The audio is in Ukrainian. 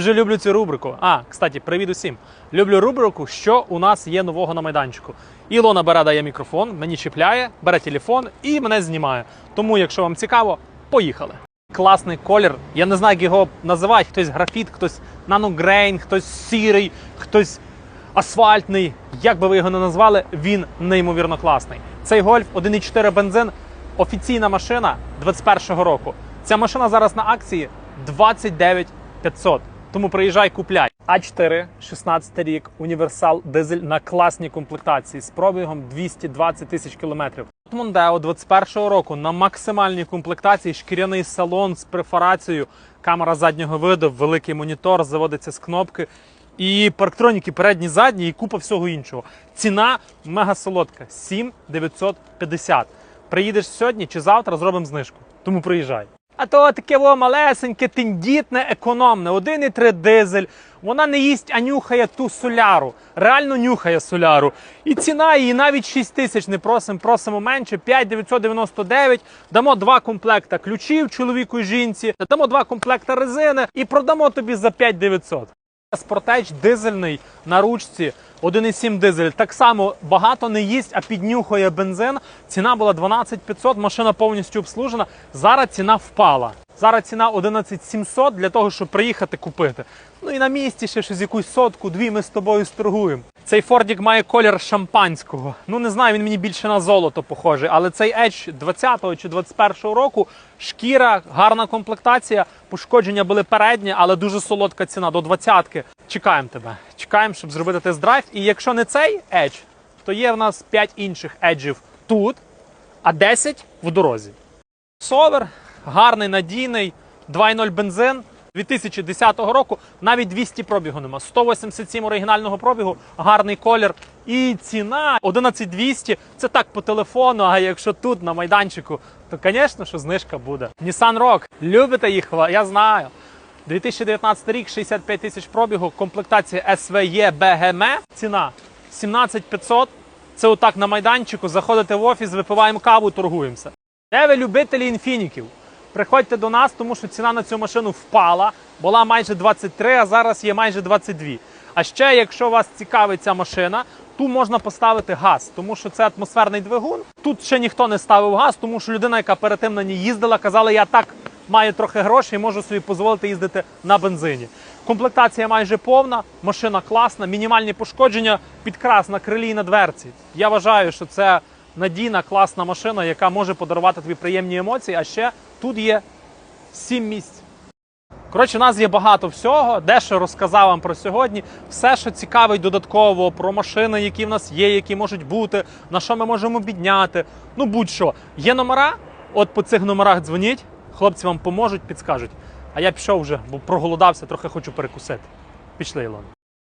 Дуже люблю цю рубрику. А, кстати, привіт усім. Люблю рубрику, що у нас є нового на майданчику. Ілона бере дає мікрофон, мені чіпляє, бере телефон і мене знімає. Тому, якщо вам цікаво, поїхали. Класний колір. Я не знаю, як його називають. Хтось графіт, хтось наногрейн, хтось сірий, хтось асфальтний. Як би ви його не назвали, він неймовірно класний. Цей гольф 1,4 бензин, офіційна машина 21-го року. Ця машина зараз на акції 29 500. Тому приїжджай, купляй. А4, 16 рік, універсал дизель на класній комплектації з пробігом 220 тисяч кілометрів. Мондео 21-го року на максимальній комплектації, шкіряний салон з перфорацією, камера заднього виду, великий монітор, заводиться з кнопки. І парктроніки передні, задні, і купа всього іншого. Ціна мега солодка 7950. Приїдеш сьогодні чи завтра зробимо знижку. Тому приїжджай. А то таке во малесеньке, тендітне, економне, 1,3 дизель. Вона не їсть, а нюхає ту соляру. Реально нюхає соляру. І ціна її навіть 6 тисяч не просимо, просимо менше. 5,999. Дамо два комплекта ключів чоловіку і жінці, дамо два комплекта резини і продамо тобі за 5900. Спортеч дизельний на ручці 1,7 дизель. Так само багато не їсть, а піднюхує бензин. Ціна була 12 500, машина повністю обслужена. Зараз ціна впала. Зараз ціна 11 700 для того, щоб приїхати купити. Ну і на місці ще щось якусь сотку, дві ми з тобою сторгуємо. Цей Фордік має колір шампанського. Ну не знаю, він мені більше на золото похожий, але цей Edge 20-го чи 21-го року шкіра, гарна комплектація, пошкодження були передні, але дуже солодка ціна до 20-ки. Чекаємо тебе. Чекаємо, щоб зробити тест-драйв. І якщо не цей Edge, то є в нас 5 інших еджів тут, а 10 в дорозі. Совер, гарний, надійний, 2.0 бензин. 2010 року навіть 200 пробігу нема. 187 оригінального пробігу, гарний колір. І ціна 11200. Це так по телефону. А якщо тут на майданчику, то звісно, що знижка буде. Nissan Rogue. Любите їх? Я знаю. 2019 рік, 65 тисяч пробігу, комплектація SVE BGM. Ціна 17500. Це отак на майданчику. Заходите в офіс, випиваємо каву, торгуємося. Де ви любителі інфініків? Приходьте до нас, тому що ціна на цю машину впала. Була майже 23, а зараз є майже 22. А ще, якщо вас цікавить ця машина, тут можна поставити газ, тому що це атмосферний двигун. Тут ще ніхто не ставив газ, тому що людина, яка перед тим на ній їздила, казала, я так маю трохи грошей, можу собі дозволити їздити на бензині. Комплектація майже повна, машина класна, мінімальні пошкодження, підкрас на крилі і на дверці. Я вважаю, що це надійна, класна машина, яка може подарувати тобі приємні емоції. А ще тут є 7 місць. Коротше, у нас є багато всього, дещо розказав вам про сьогодні. Все, що цікавить додатково про машини, які в нас є, які можуть бути, на що ми можемо підняти. Ну будь-що. Є номера, от по цих номерах дзвоніть, хлопці вам поможуть, підскажуть. А я пішов вже, бо проголодався, трохи хочу перекусити. Пішли, Ілон.